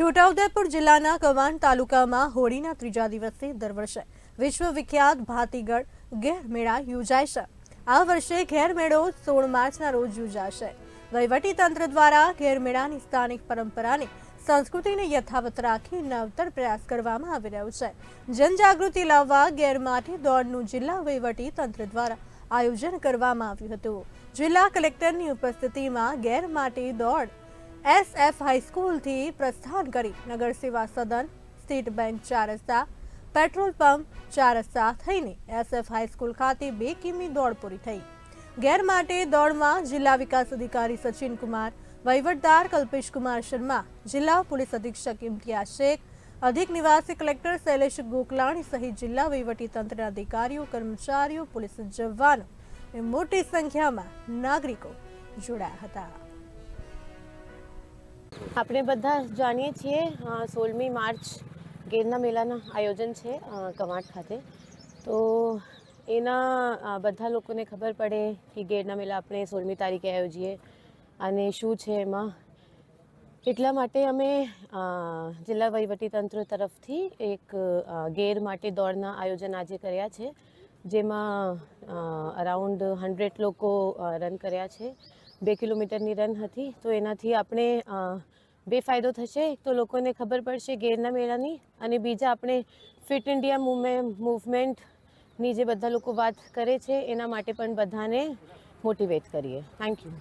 છોટાઉદેપુર જિલ્લાના કવાન તાલુકામાં હોળીના ત્રીજા દિવસે દર વર્ષે વિશ્વ વિખ્યાત ભાતીગળ ઘેર મેળા યોજાય છે. આ વર્ષે ઘેર મેળો સોળ માર્ચના રોજ યોજાશે. તંત્ર દ્વારા ઘેર મેળાની સ્થાનિક પરંપરાની, સંસ્કૃતિને યથાવત રાખી નવતર પ્રયાસ કરવામાં આવી રહ્યો છે. જનજાગૃતિ લાવવા ગેરમાટી દોડનું જિલ્લા વહીવટી તંત્ર દ્વારા આયોજન કરવામાં આવ્યું હતું. જિલ્લા કલેક્ટરની ઉપસ્થિતિમાં ગેરમાટી દોડ એસએફ હાઈસ્કૂલથી પ્રસ્થાન કરી નગર સેવા સદન, સ્ટેટ બેંક ચાર રસ્તા, પેટ્રોલ પંપ ચાર રસ્તા થઈને એસએફ હાઈસ્કૂલ ખાતે બે કિમી દોડ પૂરી થઈ. ગેર માટે દોડમાં જિલ્લા વિકાસ અધિકારી સચિન કુમાર, વહીવટદાર કલ્પેશ કુમાર શર્મા, જિલ્લા પોલીસ અધિક્ષક ઇમ્તિયાઝ શેખ, અધિક નિવાસી કલેક્ટર શૈલેષ ગોકલાણી સહિત જિલ્લા વહીવટી તંત્રના અધિકારીઓ, કર્મચારીઓ, પોલીસ જવાનો મોટી સંખ્યામાં નાગરિકો જોડાયા હતા. આપણે બધા જાણીએ છીએ સોળમી માર્ચ ગેરના મેળાના આયોજન છે કમાટ ખાતે. તો એના બધા લોકોને ખબર પડે કે ગેરના મેળા આપણે સોળમી તારીખે આયોજીએ અને શું છે એમાં. એટલા માટે અમે જિલ્લા વહીવટીતંત્ર તરફથી એક ગેર માટે દોડના આયોજન આજે કર્યા છે, જેમાં અરાઉન્ડ હંડ્રેડ લોકો રન કર્યા છે. બે કિલોમીટરની રન હતી, તો એનાથી આપણે બે ફાયદો થશે. તો લોકોને ખબર પડશે ગેરના મેળાની અને બીજા આપણે ફિટ ઇન્ડિયા મૂવમે મૂવમેન્ટની જે બધા લોકો વાત કરે છે, એના માટે પણ બધાને મોટિવેટ કરીએ. Thank you.